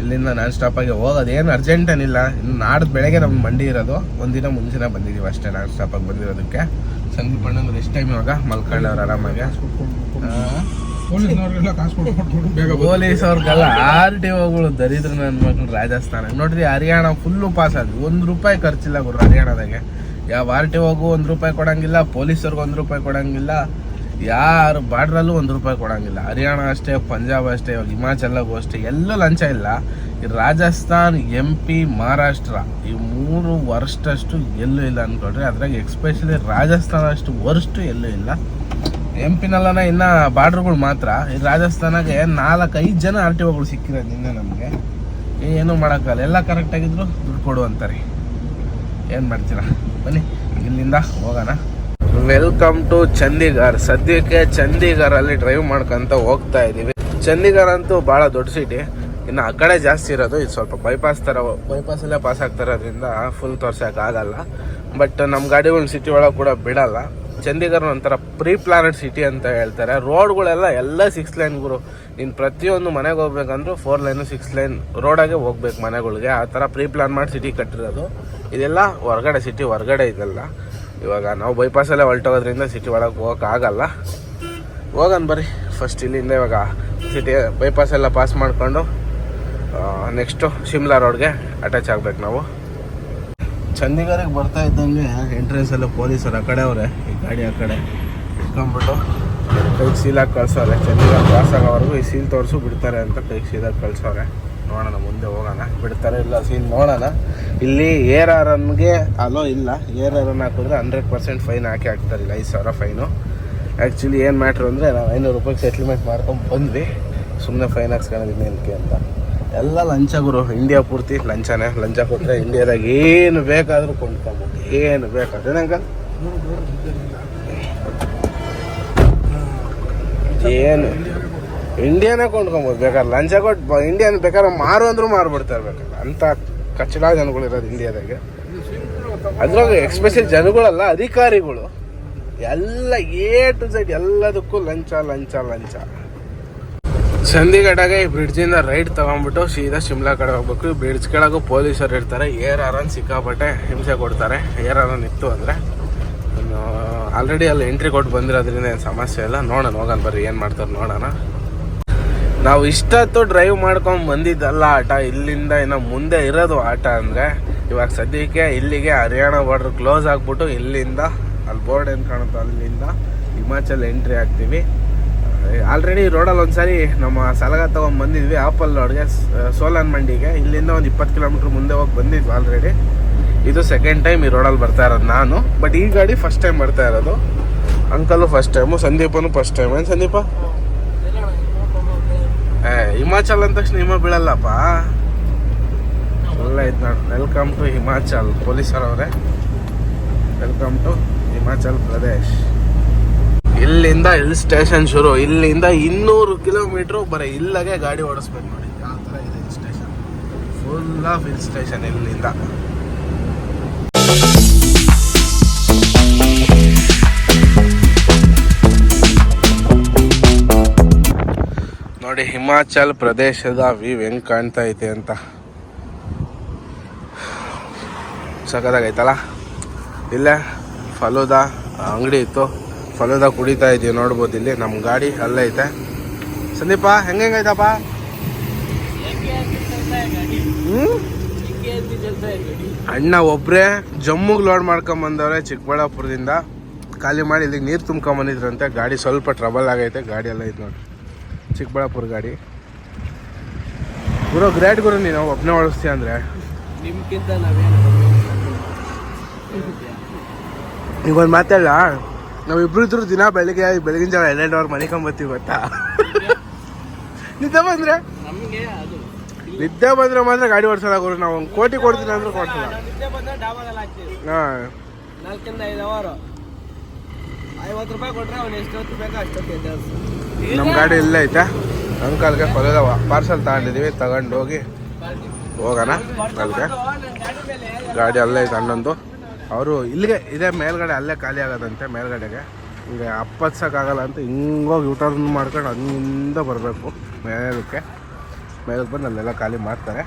ಇಲ್ಲಿಂದ ನಾನ್ ಸ್ಟಾಪ್ ಹೋಗೋದು ಏನು ಅರ್ಜೆಂಟ್ ಏನಿಲ್ಲ. ಇನ್ನು ನಾಡ್ದು ಬೆಳಗ್ಗೆ ನಮ್ಮ ಮಂಡಿ ಇರೋದು. ಒಂದಿನ ಮುಂಚೆನೇ ಬಂದಿದ್ದೀವಿ ಅಷ್ಟೇ ನಾನ್ ಸ್ಟಾಪಾಗಿ ಬಂದಿರೋದಕ್ಕೆ. ಸಂದೀಪ್ ಬಣ್ಣ ಎಷ್ಟು ಟೈಮ್ ಇವಾಗ ಮಲ್ಕೊಂಡವ್ರು ಆರಾಮಾಗಿ. ಪೊಲೀಸ್ ಅವ್ರಿಗೆಲ್ಲ ಆರ್ ಟಿ ಒಗಳು ದರಿದ್ರ ನನ್ನ ಮಕ್ಕಳು ರಾಜಸ್ಥಾನ. ನೋಡ್ರಿ ಹರಿಯಾಣ ಫುಲ್ಲು ಪಾಸ್ ಆದ್ವಿ. ಒಂದು ರೂಪಾಯಿ ಖರ್ಚಿಲ್ಲ ಗುರು ಹರಿಯಾಣದಾಗೆ. ಯಾವ ಆರ್ ಟಿ ಒಗೂ ಒಂದು ರೂಪಾಯಿ ಕೊಡಂಗಿಲ್ಲ ಪೊಲೀಸರ್ಗೆ ಒಂದು ರೂಪಾಯಿ ಕೊಡಂಗಿಲ್ಲ. ಯಾರು ಬಾರ್ಡ್ರಲ್ಲೂ ಒಂದು ರೂಪಾಯಿ ಕೊಡೋಂಗಿಲ್ಲ. ಹರಿಯಾಣ ಅಷ್ಟೇ, ಪಂಜಾಬ್ ಅಷ್ಟೇ ಇವಾಗ ಹಿಮಾಚಲಗೂ ಅಷ್ಟೇ, ಎಲ್ಲೂ ಲಂಚ ಇಲ್ಲ. ಈ ರಾಜಸ್ಥಾನ್ ಎಂ ಪಿ ಮಹಾರಾಷ್ಟ್ರ ಈ ಮೂರು ವರ್ಷಷ್ಟು ಎಲ್ಲೂ ಇಲ್ಲ ಅಂದ್ಕೊಂಡ್ರೆ ಅದ್ರಾಗ ಎಕ್ಸ್ಪೆಷಲಿ ರಾಜಸ್ಥಾನ ಅಷ್ಟು ವರ್ಸ್ಟ್ ಎಲ್ಲೂ ಇಲ್ಲ. ಎಂ ಪಿನಲ್ಲನ ಇನ್ನ ಬಾರ್ಡ್ರ್ಗಳು ಮಾತ್ರ. ಈ ರಾಜಸ್ಥಾನಾಗೆ ನಾಲ್ಕೈದು ಜನ ಆರ್ ಟಿ ಒಗಳು ಸಿಕ್ಕಿರೋದು ನಿನ್ನೆ ನಮಗೆ. ಏನು ಮಾಡೋಕ್ಕಲ್ಲ ಎಲ್ಲ ಕರೆಕ್ಟ್ ಆಗಿದ್ರು ದುಡ್ಡು ಕೊಡು ಅಂತಾರೆ. ಏನು ಮಾಡ್ತೀರಾ? ಬನ್ನಿ, ಇಲ್ಲಿಂದ ಹೋಗೋಣ. ವೆಲ್ಕಮ್ ಟು ಚಂದಿಗಾರ್ ಸದ್ಯಕ್ಕೆ ಚಂಡೀಗಢಲ್ಲಿ ಡ್ರೈವ್ ಮಾಡ್ಕೊಂತ ಹೋಗ್ತಾ ಇದ್ದೀವಿ. ಚಂದಿಗಾರ್ ಅಂತೂ ಭಾಳ ದೊಡ್ಡ ಸಿಟಿ ಇನ್ನು ಆ ಕಡೆ ಜಾಸ್ತಿ ಇರೋದು ಇದು ಸ್ವಲ್ಪ ಬೈಪಾಸ್ ಥರ ಬೈಪಾಸಲ್ಲೇ ಪಾಸ್ ಆಗ್ತಾ ಇರೋದ್ರಿಂದ ಫುಲ್ ತೋರ್ಸೋಕೆ ಆಗಲ್ಲ. ಬಟ್ ನಮ್ಮ ಗಾಡಿಗಳು ಸಿಟಿ ಒಳಗೆ ಕೂಡ ಬಿಡಲ್ಲ. ಚಂದಿಗಾರ್ ಒಂಥರ ಪ್ರೀ ಪ್ಲಾನೆಡ್ ಸಿಟಿ ಅಂತ ಹೇಳ್ತಾರೆ. ರೋಡ್ಗಳೆಲ್ಲ ಎಲ್ಲ ಸಿಕ್ಸ್ ಲೈನ್ ಗುರು. ನೀನು ಪ್ರತಿಯೊಂದು ಮನೆಗೆ ಹೋಗ್ಬೇಕಂದ್ರೂ ಫೋರ್ ಲೈನು ಸಿಕ್ಸ್ ಲೈನ್ ರೋಡಾಗೆ ಹೋಗ್ಬೇಕು ಮನೆಗಳಿಗೆ. ಆ ಥರ ಪ್ರೀ ಪ್ಲಾನ್ ಮಾಡಿ ಸಿಟಿ ಕಟ್ಟಿರೋದು. ಇದೆಲ್ಲ ಹೊರಗಡೆ ಸಿಟಿ ಹೊರಗಡೆ ಇದೆಲ್ಲ. ಇವಾಗ ನಾವು ಬೈಪಾಸಲ್ಲೇ ಹೊರಟೋಗೋದ್ರಿಂದ ಸಿಟಿ ಒಳಗೆ ಹೋಗೋಕ್ಕಾಗಲ್ಲ ಹೋಗೋಣ ಬರ್ರಿ. ಫಸ್ಟ್ ಇಲ್ಲಿಂದ ಇವಾಗ ಸಿಟಿ ಬೈಪಾಸ್ ಎಲ್ಲ ಪಾಸ್ ಮಾಡಿಕೊಂಡು ನೆಕ್ಸ್ಟು ಶಿಮ್ಲಾ ರೋಡ್ಗೆ ಅಟ್ಯಾಚ್ ಆಗ್ಬೇಕು ನಾವು. ಚಂಡೀಗಢಕ್ಕೆ ಬರ್ತಾ ಇದ್ದಂಗೆ ಎಂಟ್ರೆನ್ಸ್ ಎಲ್ಲ ಪೊಲೀಸರು ಆ ಕಡೆ ಅವರೇ ಈ ಗಾಡಿ ಆ ಕಡೆ. ಇಟ್ಕೊಂಡ್ಬಿಟ್ಟು ಕೈಗೆ ಸೀಲಾಗಿ ಕಳ್ಸವ್ರೆ ಚಂಡೀಗಢ ಪಾಸ್ ಆಗೋವರೆಗೂ ಈ ಸೀಲ್ ತೋರಿಸು ಬಿಡ್ತಾರೆ ಅಂತ ಕೈಗೆ ಸೀಲಾಗಿ ಕಳ್ಸವ್ರೆ ನೋಡೋಣ, ಮುಂದೆ ಹೋಗೋಣ. ಬಿಡ್ತಾರೆ ಇಲ್ಲ ಸೀನ್ ನೋಡೋಣ. ಇಲ್ಲಿ ಏರ್ ಆರನ್ಗೆ ಅಲೋ ಇಲ್ಲ ಏರ್ ಆರನ್ ಹಾಕಿದ್ರೆ ಹಂಡ್ರೆಡ್ ಪರ್ಸೆಂಟ್ ಫೈನ್ ಹಾಕಿ ಹಾಕ್ತಾರೆ ಇಲ್ಲ ಐದು ಸಾವಿರ ಫೈನು ಆ್ಯಕ್ಚುಲಿ ಏನು ಮ್ಯಾಟ್ರ್ ಅಂದರೆ ನಾವು ಐನೂರು ರೂಪಾಯಿ ಸೆಟ್ಲ್ಮೆಂಟ್ ಮಾಡ್ಕೊಂಡು ಬಂದ್ವಿ. ಸುಮ್ಮನೆ ಫೈನ್ ಹಾಕ್ಸ್ಕೊಂಡಿದ್ದೀನಿ ಏನಕ್ಕೆ ಅಂತ. ಎಲ್ಲ ಲಂಚ ಗುರು ಇಂಡಿಯಾ ಪೂರ್ತಿ ಲಂಚನೇ. ಲಂಚ ಕೊಟ್ಟರೆ ಇಂಡಿಯಾದಾಗ ಏನು ಬೇಕಾದರೂ ಕೊಂಡ್ಕೊಂಬೋದು. ಏನು ಬೇಕಾದ್ರೆ. ನಂಗೆ ಏನು? ಇಂಡಿಯಾನೇ ಕೊಂಡ್ಕೊಬೋದು. ಬೇಕಾದ್ರೆ ಲಂಚ ಕೊಟ್ಟು ಇಂಡಿಯನ್ ಬೇಕಾದ್ರೆ ಮಾರು ಅಂದ್ರೂ ಮಾರ್ಬಿಡ್ತಾರೆ ಬೇಕಾದ್ರೆ ಅಂಥ ಕಚ್ಚಡ ಜನಗಳಿರೋದು ಇಂಡಿಯಾದಾಗೆ ಅದ್ರಾಗ ಎಕ್ಸ್ಪೆಷಲಿ ಜನಗಳಲ್ಲ, ಅಧಿಕಾರಿಗಳು. ಎಲ್ಲ ಎ ಟು ಝೆಡ್ ಎಲ್ಲದಕ್ಕೂ ಲಂಚ ಲಂಚ ಲಂಚ. ಸಂಧಿಗಡಗೆ ಈ ಬ್ರಿಡ್ಜಿಂದ ರೈಟ್ ತಗೊಂಡ್ಬಿಟ್ಟು ಸೀದಾ ಶಿಮ್ಲಾ ಕಡೆ ಹೋಗ್ಬೇಕು. ಬ್ರಿಡ್ಜ್ ಕೆಳಗೂ ಪೊಲೀಸರು ಇರ್ತಾರೆ. ಏರ್ ಆರನ್ ಸಿಕ್ಕಾಪಟ್ಟೆ ಹಿಂಸೆ ಕೊಡ್ತಾರೆ. ಏರ್ ಆರನ್ ಇತ್ತು ಅಂದರೆ ಆಲ್ರೆಡಿ ಅಲ್ಲಿ ಎಂಟ್ರಿ ಕೊಟ್ಟು ಬಂದಿರೋದ್ರಿಂದ ಏನು ಸಮಸ್ಯೆ ಇಲ್ಲ. ನೋಡೋಣ, ಹೋಗೋಣ ಬರ್ರಿ. ಏನು ಮಾಡ್ತಾರೆ ನೋಡೋಣ. ನಾವು ಇಷ್ಟೊತ್ತು ಡ್ರೈವ್ ಮಾಡ್ಕೊಂಡು ಬಂದಿದ್ದಲ್ಲ ಆಟ, ಇಲ್ಲಿಂದ ಇನ್ನು ಮುಂದೆ ಇರೋದು ಆಟ ಅಂದರೆ ಇವಾಗ ಸದ್ಯಕ್ಕೆ ಇಲ್ಲಿಗೆ ಹರಿಯಾಣ ಬಾರ್ಡ್ರ್ ಕ್ಲೋಸ್ ಆಗಿಬಿಟ್ಟು ಇಲ್ಲಿಂದ, ಅಲ್ಲಿ ಬೋರ್ಡ್ ಏನು ಕಾಣುತ್ತೋ ಅಲ್ಲಿಂದ ಹಿಮಾಚಲ್ ಎಂಟ್ರಿ ಆಗ್ತೀವಿ ಆಲ್ರೆಡಿ ರೋಡಲ್ಲಿ ಒಂದ್ಸರಿ ನಮ್ಮ ಸಲಗ ತಗೊಂಡ್ ಬಂದಿದ್ವಿ ಆಪಲ್ ರೋಡ್ಗೆ ಸೋಲನ್ ಮಂಡಿಗೆ. ಇಲ್ಲಿಂದ ಒಂದು ಇಪ್ಪತ್ತು ಕಿಲೋಮೀಟ್ರ್ ಮುಂದೆ ಹೋಗಿ ಬಂದಿದ್ವಿ ಆಲ್ರೆಡಿ ಇದು ಸೆಕೆಂಡ್ ಟೈಮ್ ಈ ರೋಡಲ್ಲಿ ಬರ್ತಾ ಇರೋದು ನಾನು. ಬಟ್ ಈ ಗಾಡಿ ಫಸ್ಟ್ ಟೈಮ್ ಬರ್ತಾ ಇರೋದು. ಅಂಕಲು ಫಸ್ಟ್ ಟೈಮು ಸಂದೀಪನು ಫಸ್ಟ್ ಟೈಮ್ ಏನು ಸಂದೀಪ? ಹಿಮಾಚಲ್ ಅಂದ ತಕ್ಷಣ ಹಿಮ ಬೀಳಲ್ಲಪ್ಪ. ಐತೆ ನೋಡಿ. Welcome to Himachal ಪೊಲೀಸರವ್ರೆ. Welcome to Himachal Pradesh. ಇಲ್ಲಿಂದ ಹಿಲ್ ಸ್ಟೇಷನ್ ಶುರು. ಇಲ್ಲಿಂದ ಇನ್ನೂರು ಕಿಲೋಮೀಟ್ರ್ ಬರೀ ಇಲ್ಲಗೆ ಗಾಡಿ ಓಡಿಸ್ಬೇಕು ನೋಡಿ. ಯಾವ ಥರ ಇದೆ hill station. Full of hill station ಇಲ್ಲಿಂದ. ನೋಡಿ, ಹಿಮಾಚಲ್ ಪ್ರದೇಶದ ವ್ಯೂ ಹೆಂಗ್ ಕಾಣ್ತಾ ಐತೆ ಅಂತ. ಸಖತ್ತಾಗೈತಲ್ಲ? ಇಲ್ಲೇ ಫಲೂದ ಅಂಗಡಿ ಇತ್ತು. ಫಲೂದ ಕುಡಿತಾ ಇದ್ದೀವಿ ನೋಡ್ಬೋದು ಇಲ್ಲಿ. ನಮ್ಮ ಗಾಡಿ ಅಲ್ಲೈತೆ ಸಂದೀಪ ಹೆಂಗೈತಪ್ಪ ಅಣ್ಣ ಒಬ್ಬರೇ ಜಮ್ಮುಗೆ ಲೋಡ್ ಮಾಡ್ಕೊಂಬಂದವ್ರೆ ಚಿಕ್ಕಬಳ್ಳಾಪುರದಿಂದ. ಖಾಲಿ ಮಾಡಿ ಇಲ್ಲಿಗೆ ನೀರು ತುಂಬ್ಕೊಂಬಂದಿದ್ರಂತೆ ಗಾಡಿ ಸ್ವಲ್ಪ ಟ್ರಬಲ್ ಆಗೈತೆ. ಗಾಡಿ ಎಲ್ಲ ಐತೆ ನೋಡಿ. ಚಿಕ್ಕಬಳ್ಳಾಪುರ ಗಾಡಿ. ಗುರು ಗ್ರೇಟ್ ಗುರು ನೀನು ಒಬ್ಬನೇ ಓಡಿಸ್ತೀಯ ಅಂದರೆ? ನಿಮ್ಗಿಂತ ನಾವೇನು ಈಗ ಒಂದು ಮಾತಲ್ಲ ನಾವಿಬ್ರು ಇದ್ರು ದಿನ ಬೆಳಿಗ್ಗೆ ಬೆಳಗಿನ ಜಾವ ಅವ್ರ ಮನೆ ಕಂಬತ್ತೀವಿ ಗೊತ್ತಾ? ನಿದ್ದೆ ಬಂದ್ರೆ? ನಮಗೆ ಅದು ನಿದ್ದೆ ಬಂದ್ರೆ ಮಾತ್ರ ಗಾಡಿ ಓಡಿಸಲ್ಲ ಗುರು ನಾವು ಒಂದು ಕೋಟಿ ಕೊಡ್ತೀನಿ ಅಂದ್ರೆ ಕೊಡ್ತೀವಿ ಹಾಂ. ನಾಲ್ಕಿಂದ ಐದು ಅವರು ಐವತ್ತು ರೂಪಾಯಿ ಅಷ್ಟೊತ್ತು ಎದ್ದೇಳ್ಸು. ನಮ್ಮ ಗಾಡಿ ಇಲ್ಲೇ ಐತೆ. ಅಂಕಲ್ಗೆ ಪಾರ್ಸಲ್ ತಗೊಂಡಿದೀವಿ, ತಗೊಂಡೋಗಿ ಹೋಗೋಣ ಅಲ್ಲಿಗೆ ಗಾಡಿ ಅಲ್ಲೇ ಐತೆ ಅಣ್ಣಂದು ಅವರು ಇಲ್ಲಿಗೆ, ಇದೇ ಮೇಲ್ಗಡೆ ಅಲ್ಲೇ ಖಾಲಿ ಆಗೋದಂತೆ ಮೇಲ್ಗಡೆಗೆ. ಹಿಂಗೆ ಅಪ್ಪತ್ಸಕ್ಕಾಗಲ್ಲ ಅಂತ ಹಿಂಗೋಗಿ ಯೂಟರ್ನ್ ಮಾಡ್ಕೊಂಡು ಹಂಗಿಂದ ಬರಬೇಕು. ಮೇಲಕ್ಕೆ. ಮೇಲಕ್ಕೆ ಬಂದು ಅಲ್ಲೆಲ್ಲ ಖಾಲಿ ಮಾಡ್ತಾರೆ.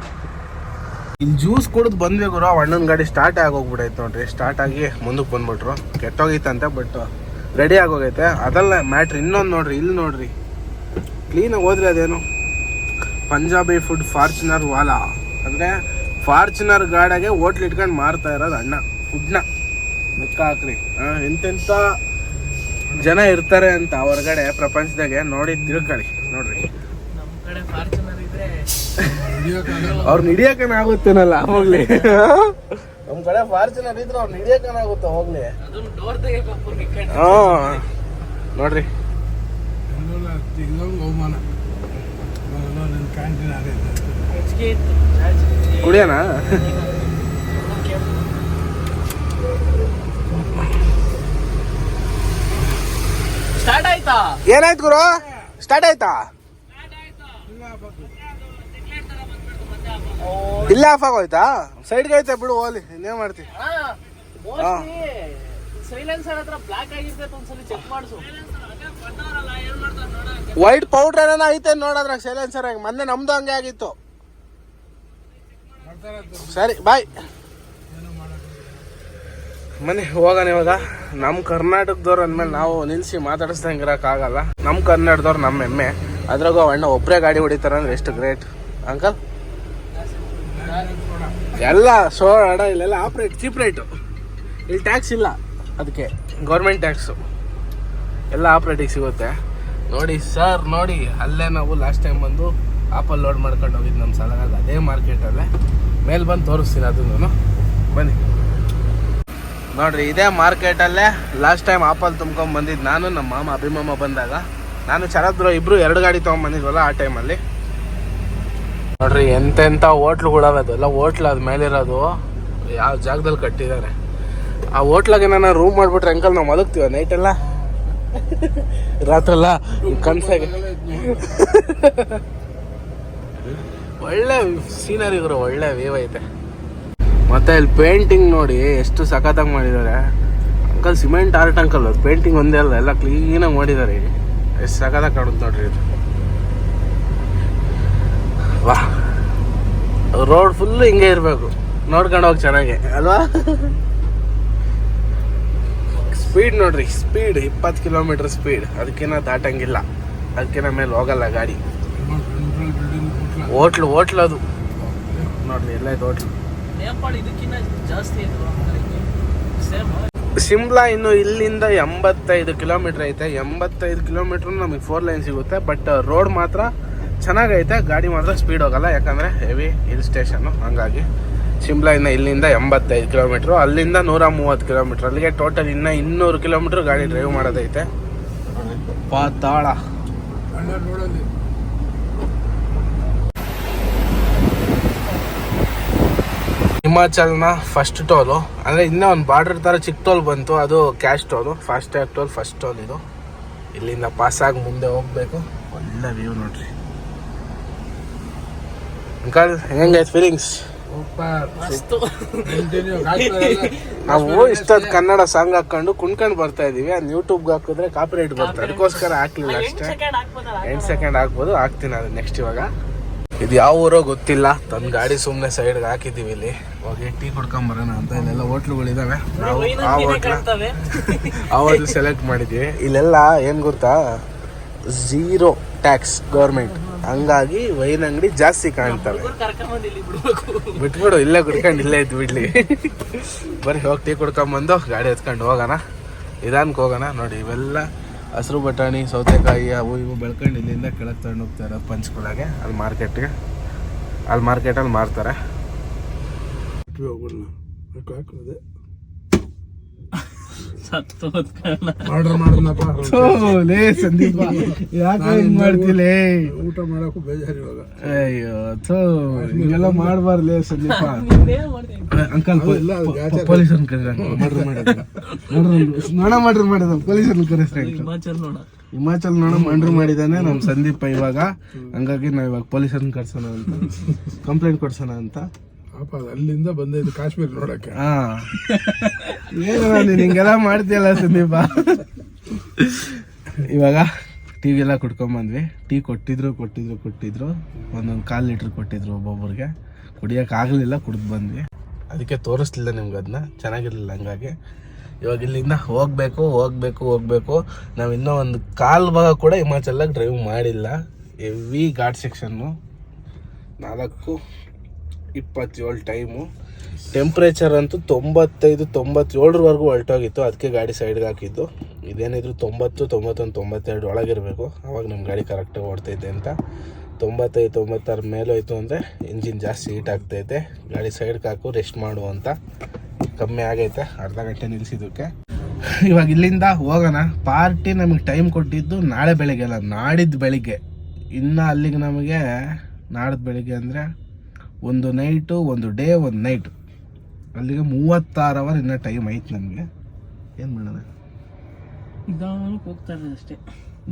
ಇಲ್ಲಿ ಜ್ಯೂಸ್ ಕುಡಿದು ಬಂದ್ವಿ ಗುರು. ಅಣ್ಣನ ಗಾಡಿ ಸ್ಟಾರ್ಟ್ ಆಗೋಗ್ಬಿಡೈತೆ ನೋಡ್ರಿ. ಸ್ಟಾರ್ಟ್ ಆಗಿ ಮುಂದಕ್ಕೆ ಬಂದ್ಬಿಟ್ರು. ಕೆಟ್ಟೋಗೈತಂತೆ ಬಟ್ ರೆಡಿ ಆಗೋಗೈತೆ. ಅದಲ್ಲ ಮ್ಯಾಟ್ರ್ ಇನ್ನೊಂದು ನೋಡ್ರಿ ಇಲ್ಲಿ ನೋಡ್ರಿ. ಕ್ಲೀನಾಗಿ ಹೋದ್ರೆ ಅದೇನು? ಪಂಜಾಬಿ ಫುಡ್ ಫಾರ್ಚುನರ್ ವಾಲಾ. ಅಂದರೆ ಫಾರ್ಚುನರ್ ಗಾಡಿಗೆ ಹೋಟ್ಲ್ ಇಟ್ಕೊಂಡು ಮಾರ್ತಾ ಇರೋದು ಅಣ್ಣ ಫುಡ್ನ ಲೆಕ್ಕ ಹಾಕ್ರಿ. ಎಂತೆಂಥ ಜನ ಇರ್ತಾರೆ ಅಂತ ಹೊರಗಡೆ ಪ್ರಪಂಚದಾಗೆ ನೋಡಿ ತಿಳ್ಕೊಳ್ಳಿ ನೋಡ್ರಿ. ನಮ್ಮ ಕಡೆ ಫಾರ್ಚುನರ್ ಇದ್ರೆ ಅವ್ರು ಹಿಡಿಯಕನ ಆಗುತ್ತೇನಲ್ಲ ಹೋಗ್ಲಿ. ನಮ್ಮ ಕಡೆ ಫಾರ್ಚುನರ್ ಇದ್ರೆ ಅವ್ರು ಹಿಡಿಯಕನ ಆಗುತ್ತೆ ಹೋಗ್ಲಿ. ಹಾಂ ಡೋರ್ ತೆಗಿಬೇಕು ಹಾ. ನೋಡ್ರಿ. ಕುಡಿಯೋಣ ಸ್ಟಾರ್ಟ್ ಆಯ್ತಾ? ಏನಾಯ್ತು ಗುರು? ಸ್ಟಾರ್ಟ್ ಆಯ್ತಾ? ಇಲ್ಲೇ ಆಫ್ ಆಗೋಯ್ತಾ? ಸೈಡ್ಗೆ ಐತೆ ಬಿಡು ಓಲಿ ಇನ್ನೇನ್ ಮಾಡ್ತಿ? ಸೈಲೆನ್ಸರ್ ಹತ್ರ ಬ್ಲಾಕ್ ಆಗಿರ್ತೈತೆ ಒಂದ್ಸಲಿ ಚೆಕ್ ಮಾಡಿಸು. ವೈಟ್ ಪೌಡರ್ ಏನೋ ಐತೆ ನೋಡೋದ್ರ ಸೈಲೆನ್ಸರ್ ಆಗಿ. ಮೊನ್ನೆ ನಮ್ದು ಹಂಗೆ ಆಗಿತ್ತು. ಸರಿ ಬಾಯ್ ಮನೆ ಹೋಗೋಣ ಇವಾಗ. ನಮ್ಮ ಕರ್ನಾಟಕದವ್ರು ಅಂದ್ಮೇಲೆ ನಾವು ನಿಲ್ಸಿ ಮಾತಾಡಿಸ್ದಂಗೆ ಇರೋಕ್ಕಾಗಲ್ಲ ನಮ್ಮ ಕರ್ನಾಟಕದವ್ರು ನಮ್ಮ ಹೆಮ್ಮೆ. ಅದ್ರಾಗ ಅಣ್ಣ ಒಬ್ಬರೇ ಗಾಡಿ ಹೊಡಿತಾರೆ ಅಂದ್ರೆ ಎಷ್ಟು ಗ್ರೇಟ್ ಅಂಕಲ್ ಎಲ್ಲ ಸೋ ಅಡ, ಇಲ್ಲೆಲ್ಲ ಆಪ್ರೇಟ್ ಚೀಪ್ ರೇಟು ಇಲ್ಲಿ ಟ್ಯಾಕ್ಸ್ ಇಲ್ಲ. ಅದಕ್ಕೆ ಗೌರ್ಮೆಂಟ್ ಟ್ಯಾಕ್ಸು ಎಲ್ಲ ಆಪ್ರೇಟಿಗೆ ಸಿಗುತ್ತೆ. ನೋಡಿ ಸರ್ ನೋಡಿ, ಅಲ್ಲೇ ನಾವು ಲಾಸ್ಟ್ ಟೈಮ್ ಬಂದು ಆಪಲ್ ಲೋಡ್ ಮಾಡ್ಕೊಂಡು ಹೋಗಿದ್ದು ನಮ್ಮ ಸಲಗಾಗ ಅದೇ ಮಾರ್ಕೆಟಲ್ಲೇ ಮೇಲೆ ಬಂದು ತೋರಿಸ್ತೀನಿ ಅದನ್ನು ಬನ್ನಿ. ನೋಡಿರಿ, ಇದೇ ಮಾರ್ಕೆಟಲ್ಲೇ ಲಾಸ್ಟ್ ಟೈಮ್ ಆಪಲ್ ತುಂಬ್ಕೊಂಡು ಬಂದಿದ್ದು ನಾನು ನಮ್ಮ ಮಾಮ ಅಭಿಮಾಮ ಬಂದಾಗ. ನಾನು ಶರದ್ರು ಇಬ್ಬರು ಎರಡು ಗಾಡಿ ತೊಗೊಂಬಂದಿದ್ವಲ್ಲ ಆ ಟೈಮಲ್ಲಿ ನೋಡ್ರಿ ಎಂತೆಂಥ ಹೋಟ್ಲುಗಳವೆ ಅದು. ಎಲ್ಲ ಹೋಟ್ಲ್ ಅದು ಮೇಲಿರೋದು. ಯಾವ ಜಾಗದಲ್ಲಿ ಕಟ್ಟಿದ್ದಾರೆ ಆ ಹೋಟ್ಲಾಗೆ ನಾನು ರೂಮ್ ಮಾಡಿಬಿಟ್ರೆ ಅಂಕಲ್ ನಾವು ಮಲಗ್ತೀವ ನೈಟೆಲ್ಲ ರಾತ್ರೆಲ್ಲ ಕನ್ಸಾಗ ಒಳ್ಳೆ ಸೀನರಿ ಗುರು, ಒಳ್ಳೆ ವ್ಯೂ ಐತೆ. ಮತ್ತೆ ಇಲ್ಲಿ ಪೇಂಟಿಂಗ್ ನೋಡಿ ಎಷ್ಟು ಸಖತ್ತಾಗಿ ಮಾಡಿದ್ದಾರೆ uncle cement art uncle painting ಒಂದೇ ಅಲ್ಲ, ಎಲ್ಲ ಕ್ಲೀನಾಗಿ ಮಾಡಿದ್ದಾರೆ ಎಷ್ಟು ಸಖತ್ತಾಗಿ ಕಾಣುತ್ತೆ ನೋಡ್ರಿ ಇದು. ವಾ. ರೋಡ್ ಫುಲ್ ಹಿಂಗೆ ಇರಬೇಕು. ನೋಡ್ಕೊಂಡು ಹೋಗಿ ಚೆನ್ನಾಗಿ. ಅಲ್ವಾ? ಸ್ಪೀಡ್ ನೋಡ್ರಿ ಸ್ಪೀಡ್ ಇಪ್ಪತ್ತು ಕಿಲೋಮೀಟರ್ ಸ್ಪೀಡ್ ಅದಕ್ಕಿನ್ನ ದಾಟಂಗಿಲ್ಲ. ಅದಕ್ಕಿನ್ನ ಮೇಲೆ ಹೋಗಲ್ಲ ಗಾಡಿ. ಹೋಟ್ಲು ಹೋಟ್ಲು ಅದು. ನೋಡ್ರಿ ಎಲ್ಲ ಇದು ಹೋಟ್ಲು ಶಿಮ್ಲಾ ಇನ್ನು ಇಲ್ಲಿಂದ ಎಂಬತ್ತೈದು ಕಿಲೋಮೀಟರ್ ಐತೆ. ಎಂಬತ್ತೈದು ಕಿಲೋಮೀಟರ್ ನಮಗೆ ಫೋರ್ ಲೈನ್ ಸಿಗುತ್ತೆ. ಬಟ್ ರೋಡ್ ಮಾತ್ರ ಚೆನ್ನಾಗೈತೆ, ಗಾಡಿ ಮಾತ್ರ ಸ್ಪೀಡ್ ಹೋಗಲ್ಲ, ಯಾಕಂದರೆ ಹೆವಿ ಹಿಲ್ ಸ್ಟೇಷನ್ನು ಹಂಗಾಗಿ ಶಿಮ್ಲಾ ಇನ್ನು ಇಲ್ಲಿಂದ ಎಂಬತ್ತೈದು ಕಿಲೋಮೀಟ್ರು ಅಲ್ಲಿಂದ ನೂರ ಮೂವತ್ತು ಕಿಲೋಮೀಟ್ರ್ ಅಲ್ಲಿಗೆ ಟೋಟಲ್ ಇನ್ನೂ ಇನ್ನೂರು ಕಿಲೋಮೀಟ್ರ್ ಗಾಡಿ ಡ್ರೈವ್ ಮಾಡೋದೈತೆ. ಪಾತಾಳ. ಹಿಮಾಚಲ್ನ ಫಸ್ಟ್ ಟೋಲು ಅಂದರೆ ಇನ್ನೂ ಒಂದು ಬಾರ್ಡರ್ ಥರ ಚಿಕ್ಕ ಟೋಲ್ ಬಂತು, ಅದು cash toll fast toll first toll ಇದು. ಇಲ್ಲಿಂದ ಪಾಸ್ ಆಗಿ ಮುಂದೆ ಹೋಗಬೇಕು. ಒಳ್ಳೆ ವ್ಯೂ ನೋಡ್ರಿ. ಅಂಕಲ್ ಹೆಂಗೈತೆ ಫೀಲಿಂಗ್ಸ್ ನಾವು ಇಷ್ಟೊತ್ತು ಕನ್ನಡ ಸಾಂಗ್ ಹಾಕೊಂಡು ಕುಣ್ಕೊಂಡು ಬರ್ತಾ ಇದೀವಿ. ಅದು ಯೂಟ್ಯೂಬ್ಗೆ ಹಾಕಿದ್ರೆ ಕಾಪಿರೈಟ್ ಬರ್ತದೆ ಅದಕ್ಕೋಸ್ಕರ ಹಾಕ್ಲಿಲ್ಲ ಅಷ್ಟೇ. ಎಂಟು ಸೆಕೆಂಡ್ ಹಾಕ್ಬೋದು. ಹಾಕ್ತೀನಿ ಅದು ನೆಕ್ಸ್ಟ್ ಇವಾಗ. ಇದು ಯಾವ ಊರೋ ಗೊತ್ತಿಲ್ಲ. ತನ್ನ ಗಾಡಿ ಸುಮ್ಮನೆ ಸೈಡ್ಗೆ ಹಾಕಿದ್ದೀವಿ ಇಲ್ಲಿ. ಹೋಗಿ ಟೀ ಕುಡ್ಕೊಂಬರೋಣ ಅಂತ. ಇಲ್ಲೆಲ್ಲ ಹೋಟ್ಲುಗಳಿದಾವೆ. ನಾವು ಆ ಹೋಟ್ಲ ಆ ಹೋಟ್ಲ್ ಸೆಲೆಕ್ಟ್ ಮಾಡಿದ್ವಿ. ಇಲ್ಲೆಲ್ಲ ಏನು ಗೊತ್ತಾ? ಝೀರೋ ಟ್ಯಾಕ್ಸ್ ಗೌರ್ಮೆಂಟ್ ಹಂಗಾಗಿ ವೈನ್ ಅಂಗಡಿ ಜಾಸ್ತಿ ಕಾಣ್ತವೆ. ಕರ್ಕೊಂಬಂದು ಇಲ್ಲಿ ಬಿಡ್ಬೇಕು. ಬಿಟ್ಬಿಡು ಇಲ್ಲೇ ಕುಡ್ಕೊಂಡು ಇಲ್ಲೇ ಇದ್ದು ಬಿಡ್ಲಿ. ಬರೀ ಹೋಗಿ ಟೀ ಕುಡ್ಕೊಂಬಂದು ಗಾಡಿ ಎತ್ಕೊಂಡು ಹೋಗೋಣ. ನಿಧಾನಕ್ಕೆ ಹೋಗೋಣ. ನೋಡಿ ಇವೆಲ್ಲ ಹಸಿರು ಬಟಾಣಿ ಸೌತೆಕಾಯಿ ಅವು ಇವು ಬೆಳ್ಕೊಂಡು ಇಲ್ಲಿಂದ ಕೆಳಗೆ ತಗೊಂಡು ಹೋಗ್ತಾರೆ ಪಂಚ್ಕೊಳಗೆ ಅಲ್ಲಿ ಮಾರ್ಕೆಟ್ಗೆ. ಅಲ್ಲಿ ಮಾರ್ಕೆಟಲ್ಲಿ ಮಾರ್ತಾರೆ. ಸತ್ತು ಆರ್ಡರ್ ಮಾಡಿದ್ನಪ್ಪ. ಸಂದೀಪ ಯಾಕೆ ಹಿಂಗ್ ಮಾಡ್ತಿಲೇ? ಊಟ ಮಾಡಕ್ಕೂ ಬೇಜಾರು ಇವಾಗ. ಅಯ್ಯೋ ಥೋ ಹಿಂಗೆಲ್ಲ ಮಾಡಬಾರ್ಲೇ ಸಂದೀಪ. ಅಂಕಲ್ ಇಲ್ಲ, ಅಂಕಲ್ ಗಾಚಾರ. ಪೊಲೀಸರನ್ನ ಕರೀರಿ ಮರ್ಡರ್ ಮಾಡೋದು ನೋಡ ಮರ್ಡರ್ ಮಾಡೋದು ಪೊಲೀಸರನ್ನ ಕರೆಸ್ರಿ ಹಿಮಾಚಲ್ ನೋಡ. ಹಿಮಾಚಲ್ ನೋಡ ಮರ್ಡರ್ ಮಾಡಿದಾನೆ ನಮ್ಮ ಸಂದೀಪ ಇವಾಗ. ಹಂಗಾಗಿ ನಾವು ಇವಾಗ ಪೊಲೀಸರನ್ನ ಕರ್ಸೋಣ ಅಂತ. ಕಂಪ್ಲೇಂಟ್ ಕೊಡ್ಸೋಣ ಅಂತ. ಪಾಪ ಅಲ್ಲಿಂದ ಬಂದೈದು ಕಾಶ್ಮೀರ ನೋಡಕ್ಕೆ. ಹಾ. ಏನು ನೀನು ಮಾಡ್ತೀಯಲ್ಲ ಸಂದೀಪ. ಇವಾಗ ಟೀ ಎಲ್ಲ ಕುಡ್ಕೊಂಬಂದ್ವಿ ಟೀ ಕೊಟ್ಟಿದ್ರು ಕೊಟ್ಟಿದ್ರು ಕೊಟ್ಟಿದ್ರು. ಒಂದೊಂದು ಕಾಲು ಲೀಟ್ರ್ ಕೊಟ್ಟಿದ್ರು ಒಬ್ಬೊಬ್ಬರಿಗೆ ಕುಡಿಯೋಕ್ಕಾಗಲಿಲ್ಲ ಕುಡ್ದು ಬಂದ್ವಿ. ಅದಕ್ಕೆ ತೋರಿಸ್ಲಿಲ್ಲ ನಿಮ್ಗೆ ಅದನ್ನ ಚೆನ್ನಾಗಿರ್ಲಿಲ್ಲ ಹಂಗಾಗಿ. ಇವಾಗ ಇಲ್ಲಿಂದ ಹೋಗ್ಬೇಕು ಹೋಗ್ಬೇಕು, ಹೋಗಬೇಕು. ನಾವು ಇನ್ನೂ ಒಂದು ಕಾಲು ಭಾಗ ಕೂಡ ಹಿಮಾಚಲಾಗ ಡ್ರೈವ್ ಮಾಡಿಲ್ಲ. ಹೆವಿ ಘಾಟ್ ಸೆಕ್ಷನ್ನು ನಾಲ್ಕು ಇಪ್ಪತ್ತೇಳು ಟೈಮು ಟೆಂಪ್ರೇಚರ್ ಅಂತೂ ತೊಂಬತ್ತೈದು, ತೊಂಬತ್ತೇಳರವರೆಗೂ ಹೊರಟೋಗಿತ್ತು. ಅದಕ್ಕೆ ಗಾಡಿ ಸೈಡ್ಗೆ ಹಾಕಿದ್ದು. ಇದೇನಿದ್ರು ತೊಂಬತ್ತು, ತೊಂಬತ್ತೊಂದು, ತೊಂಬತ್ತೆರಡು ಒಳಗಿರಬೇಕು. ಅವಾಗ ನಮ್ಮ ಗಾಡಿ ಕರೆಕ್ಟಾಗಿ ಓಡ್ತೈತೆ ಅಂತ. ತೊಂಬತ್ತೈದು, ತೊಂಬತ್ತಾರು ಮೇಲೋಯ್ತು ಅಂದರೆ ಇಂಜಿನ್ ಜಾಸ್ತಿ ಹೀಟ್ ಆಗ್ತೈತೆ. ಗಾಡಿ ಸೈಡ್ಗೆ ಹಾಕು ರೆಸ್ಟ್ ಮಾಡು ಅಂತ. ಕಮ್ಮಿ ಆಗೈತೆ. ಅರ್ಧ ಗಂಟೆ ನಿಲ್ಲಿಸಿದ್ದಕ್ಕೆ ಇವಾಗ ಇಲ್ಲಿಂದ ಹೋಗೋಣ. ಪಾರ್ಟಿ ನಮಗೆ ಟೈಮ್ ಕೊಟ್ಟಿದ್ದು ನಾಳೆ ಬೆಳಿಗ್ಗೆ ಅಲ್ಲ, ನಾಡಿದ್ದು ಬೆಳಿಗ್ಗೆ. ಇನ್ನು ಅಲ್ಲಿಗೆ ನಮಗೆ ನಾಡಿದ್ದು ಬೆಳಿಗ್ಗೆ ಅಂದರೆ ಒಂದು ನೈಟು ಒಂದು ಡೇ ಒಂದು ನೈಟು ಅಲ್ಲಿಗೆ ಮೂವತ್ತಾರು ಅವರ್ ಇನ್ನೂ ಟೈಮ್ ಐತೆ ನಮಗೆ ಏನು ಮಾಡೋಣ ನಿಧಾನಕ್ಕೆ ಹೋಗ್ತಾ ಇರೋದು ಅಷ್ಟೇ.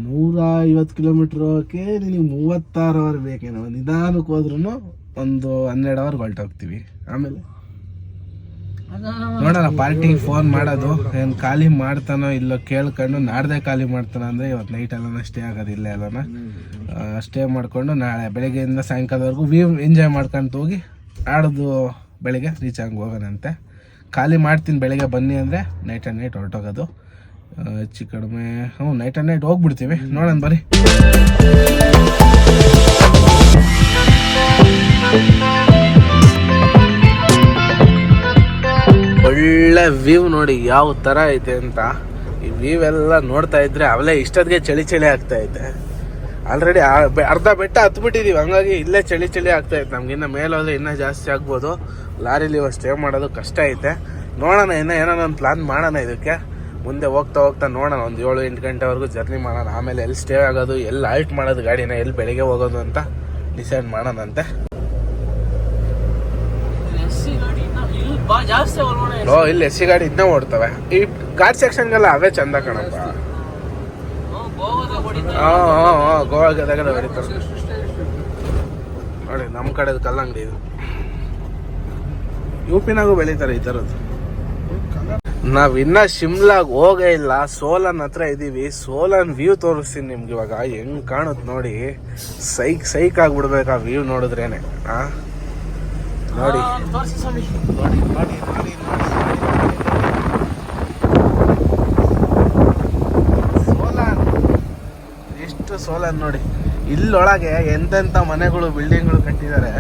ನೂರ ಐವತ್ತು ಕಿಲೋಮೀಟ್ರ್ ಹೋಗೋಕ್ಕೆ ನಿನಗೆ ಮೂವತ್ತಾರು ಅವರ್ ಬೇಕೇನೋ. ನಿಧಾನಕ್ಕೆ ಹೋದ್ರೂ ಒಂದು ಹನ್ನೆರಡು ಅವರ್ ಹೊರಟೋಗ್ತೀವಿ ಆಮೇಲೆ? ನೋಡೋಣ ಪಾರ್ಟಿಗೆ ಫೋನ್ ಮಾಡೋದು. ಏನು ಖಾಲಿ ಮಾಡ್ತಾನೋ ಇಲ್ಲೋ ಕೇಳ್ಕೊಂಡು ನಾಡ್ದೆ ಖಾಲಿ ಮಾಡ್ತಾನ ಅಂದರೆ ಇವತ್ತು ನೈಟ್ ಎಲ್ಲ ಸ್ಟೇ ಆಗೋದಿಲ್ಲ ಎಲ್ಲನ ಸ್ಟೇ ಮಾಡಿಕೊಂಡು ನಾಳೆ ಬೆಳಗ್ಗೆಯಿಂದ ಸಾಯಂಕಾಲದವರೆಗೂ ವ್ಯೂ ಎಂಜಾಯ್ ಮಾಡ್ಕೊಂತ ಹೋಗಿ ನಾಡ್ದು ಬೆಳಿಗ್ಗೆ ರೀಚ್ ಆಗಿ ಹೋಗೋಣಂತೆ. ಖಾಲಿ ಮಾಡ್ತೀನಿ ಬೆಳಿಗ್ಗೆ ಬನ್ನಿ ಅಂದರೆ ನೈಟ್ ಆ್ಯಂಡ್ ನೈಟ್ ಹೊರಟೋಗೋದು. ಹೆಚ್ಚು ಕಡಿಮೆ ಹ್ಞೂ ನೈಟ್ ಆ್ಯಂಡ್ ನೈಟ್ ಹೋಗ್ಬಿಡ್ತೀವಿ. ನೋಡೋಣ ಬರ್ರಿ ಒಳ್ಳೆ ವ್ಯೂ ನೋಡಿ ಯಾವ ಥರ ಐತೆ ಅಂತ. ಈ ವ್ಯೂ ಎಲ್ಲ ನೋಡ್ತಾ ಇದ್ರೆ ಅವಲೇ ಇಷ್ಟೊತ್ತಿಗೆ ಚಳಿ ಚಳಿ ಆಗ್ತಾ ಐತೆ. ಆಲ್ರೆಡಿ ಅರ್ಧ ಬೆಟ್ಟ ಹತ್ಬಿಟ್ಟಿದೀವಿ. ಹಂಗಾಗಿ ಇಲ್ಲೇ ಚಳಿ ಚಳಿ ಆಗ್ತಾ ನಮ್ಗೆ ನಮ್ಗಿನ್ನ ಮೇಲೆ ಹೋದ್ರೆ ಇನ್ನೂ ಜಾಸ್ತಿ ಆಗ್ಬೋದು. ಲಾರಿಲಿ ಇವಾಗ ಸ್ಟೇ ಮಾಡೋದು ಕಷ್ಟ ಐತೆ. ನೋಡೋಣ ಇನ್ನೂ ಏನೋ ಒಂದು ಪ್ಲಾನ್ ಮಾಡೋಣ ಇದಕ್ಕೆ. ಮುಂದೆ ಹೋಗ್ತಾ ಹೋಗ್ತಾ ನೋಡೋಣ. ಒಂದು ಏಳು ಎಂಟು ಗಂಟೆವರೆಗೂ ಜರ್ನಿ ಮಾಡೋಣ. ಆಮೇಲೆ ಎಲ್ಲಿ ಸ್ಟೇ ಆಗೋದು ಎಲ್ಲಿ ಆಲ್ಟ್ ಮಾಡೋದು ಗಾಡಿನ ಎಲ್ಲಿ ಬೆಳಿಗ್ಗೆ ಹೋಗೋದು ಅಂತ ಡಿಸೈಡ್ ಮಾಡೋಣಂತೆ. ಇನ್ನ ಜಾಸ್ತಿ ಹೊರಗಡೆ ಓ ಇಲ್ಲಿ ಎಸ್ ಸಿ ಗಾಡಿ ಇದನ್ನ ಓಡ್ತವೆ. ಈ ಘಾಟ್ ಸೆಕ್ಷನ್ಗೆಲ್ಲ ಅವೇ ಚಂದ ಕಣಪ್ಪ. ಹಾಂ ಹಾಂ ಹಾಂ ಗೋವಾ ಗದಗದ ಹೊಡಿತಾರೆ ನೋಡಿ ನಮ್ಮ ಕಡೆದು ಕಲ್ಲಂಗಡಿ ಇದು. ಯು ಪಿನಾಗೂ ಬೆಳೀತಾರೆ ಈ ಥರದ್ದು. ನಾವು ಇನ್ನ ಶಿಮ್ಲಾಗ್ ಹೋಗೇ ಇಲ್ಲ. ಸೋಲನ್ ಹತ್ರ ಇದೀವಿ. ಸೋಲನ್ ವ್ಯೂ ತೋರಿಸ್ತೀನಿ ನಿಮ್ಗೆ ಇವಾಗ. ಹೆಂಗ್ ಕಾಣುತ್ ನೋಡಿ. ಸೈಕ್ ಸೈಕ್ ಆಗ್ಬಿಡ್ಬೇಕು ಆ ವ್ಯೂ ನೋಡಿದ್ರೇನೆ. ನೋಡಿ ನೋಡಿ ತೋರಿಸಿ ಸ್ವಾಮಿ ನೋಡಿ ನೋಡಿ ನೋಡಿ ಸೋಲಾನ್ ಸೋಲಾನ್ ನೋಡಿ. ಇಲ್ಲೊಳಗೆ ಎಂತೆಂತ ಮನೆಗಳು, ಬಿಲ್ಡಿಂಗ್ಗಳು ಕಟ್ಟಿದ್ದಾರೆ.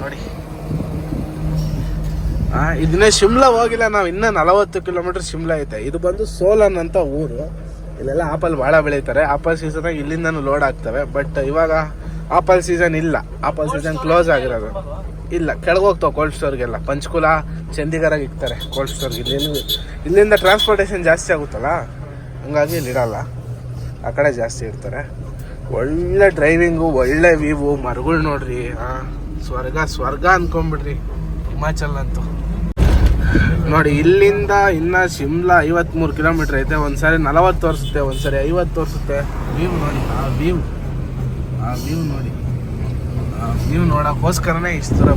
ನೋಡಿ. ಇದನ್ನೇ ಶಿಮ್ಲಾ ಹೋಗಿಲ್ಲ ನಾವು ಇನ್ನ ನಲವತ್ತು ಕಿಲೋಮೀಟರ್ ಶಿಮ್ಲಾ ಐತೆ. ಇದು ಬಂದು ಸೋಲನ್ ಅಂತ ಊರು. ಇಲ್ಲೆಲ್ಲ ಆಪಲ್ ಭಾಳ ಬೆಳೀತಾರೆ. ಆಪಲ್ ಸೀಸನ್ ಇಲ್ಲಿಂದನೂ ಲೋಡ್ ಆಗ್ತವೆ. ಬಟ್ ಇವಾಗ ಆಪಲ್ ಸೀಸನ್ ಇಲ್ಲ. ಆಪಲ್ ಸೀಸನ್ ಕ್ಲೋಸ್ ಆಗಿರೋದು. ಇಲ್ಲ, ಕೆಳಗೆ ಹೋಗ್ತಾವೆ ಕೋಲ್ಡ್ ಸ್ಟೋರ್ಗೆಲ್ಲ ಪಂಚಕುಲ, ಚಂಡೀಗಢ ಇಕ್ತಾರೆ ಕೋಲ್ಡ್ ಸ್ಟೋರ್ಗೆ ಇಲ್ಲಿ ಇಲ್ಲಿಂದ ಟ್ರಾನ್ಸ್ಪೋರ್ಟೇಷನ್ ಜಾಸ್ತಿ ಆಗುತ್ತಲ್ಲ? ಹಂಗಾಗಿ ಇಲ್ಲಿ ಇರಲ್ಲ ಆ ಕಡೆ ಜಾಸ್ತಿ ಇರ್ತಾರೆ. ಒಳ್ಳೆ ಡ್ರೈವಿಂಗು ಒಳ್ಳೆ ವ್ಯೂವು ಮರಗಳು ನೋಡ್ರಿ. ಆ, ಸ್ವರ್ಗ ಸ್ವರ್ಗ ಅನ್ಕೊಂಬಿಡ್ರಿ ಹಿಮಾಚಲ್ ಅಂತೂ. ನೋಡಿ ಇಲ್ಲಿಂದ ಇನ್ನ ಶಿಮ್ಲಾ ಐವತ್ಮೂರು ಕಿಲೋಮೀಟರ್ ಐತೆ. ಒಂದ್ಸರಿ ನಲವತ್ತು ತೋರಿಸುತ್ತೆ ಒಂದ್ಸರಿ ಐವತ್ತು ತೋರಿಸುತ್ತೆ ವ್ಯೂ ನೋಡಿ ಆ ವ್ಯೂ ಆ ವ್ಯೂ ನೋಡಿ. ಆ ವ್ಯೂ ನೋಡೋಕ್ಕೋಸ್ಕರನೇ ಇಷ್ಟು ದೂರ